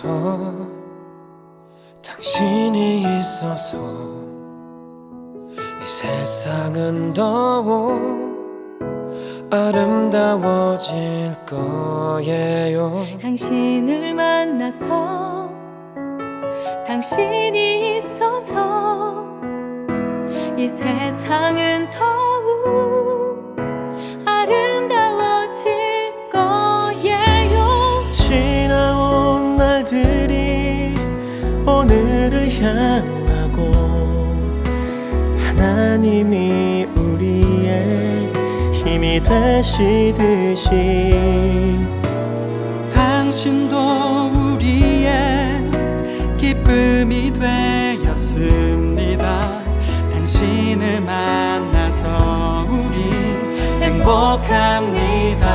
있어서 당신이 있어서 이 세상은 더욱 아름다워질 거예요. 당신을 만나서 당신이 있어서 이 세상은 더 하나님이 우리의 힘이 되시듯이 당신도 우리의 기쁨이 되었습니다. 당신을 만나서 우리 행복합니다.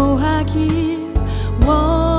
인도하길 원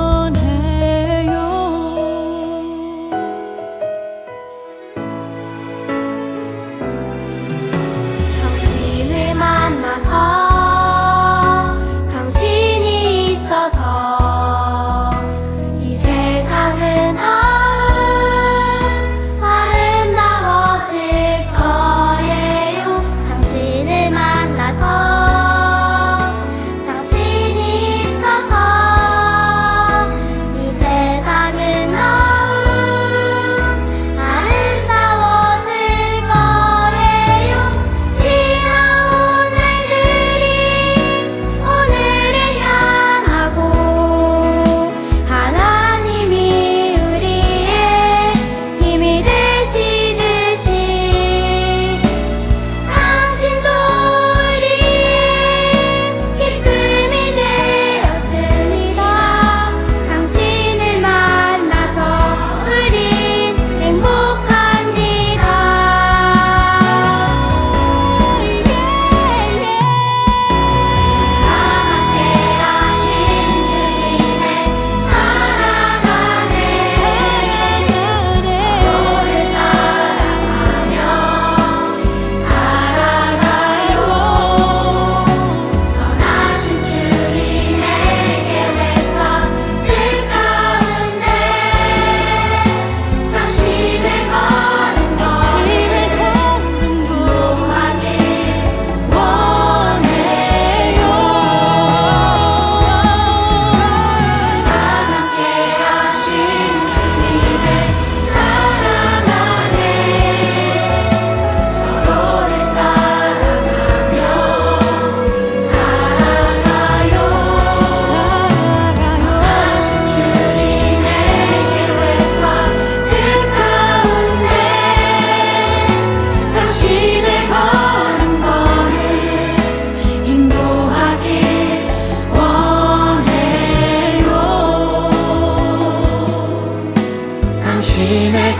당신의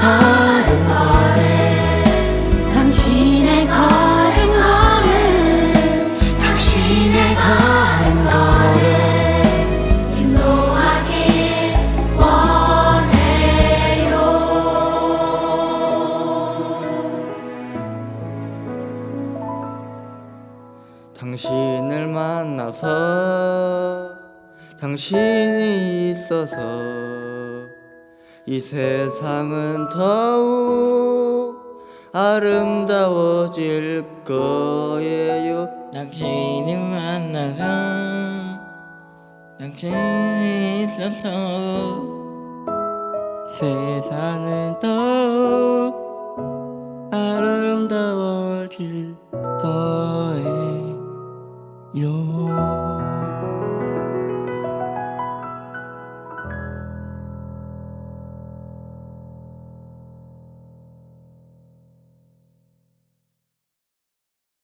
걸음걸음 당신의 걸음걸음 당신을 만나서 당신이 있어서 이 세상은 더욱 아름다워질 거예요. 당신을 만나서 당신이 있어서 세상은 더욱 아름다워질 거예요.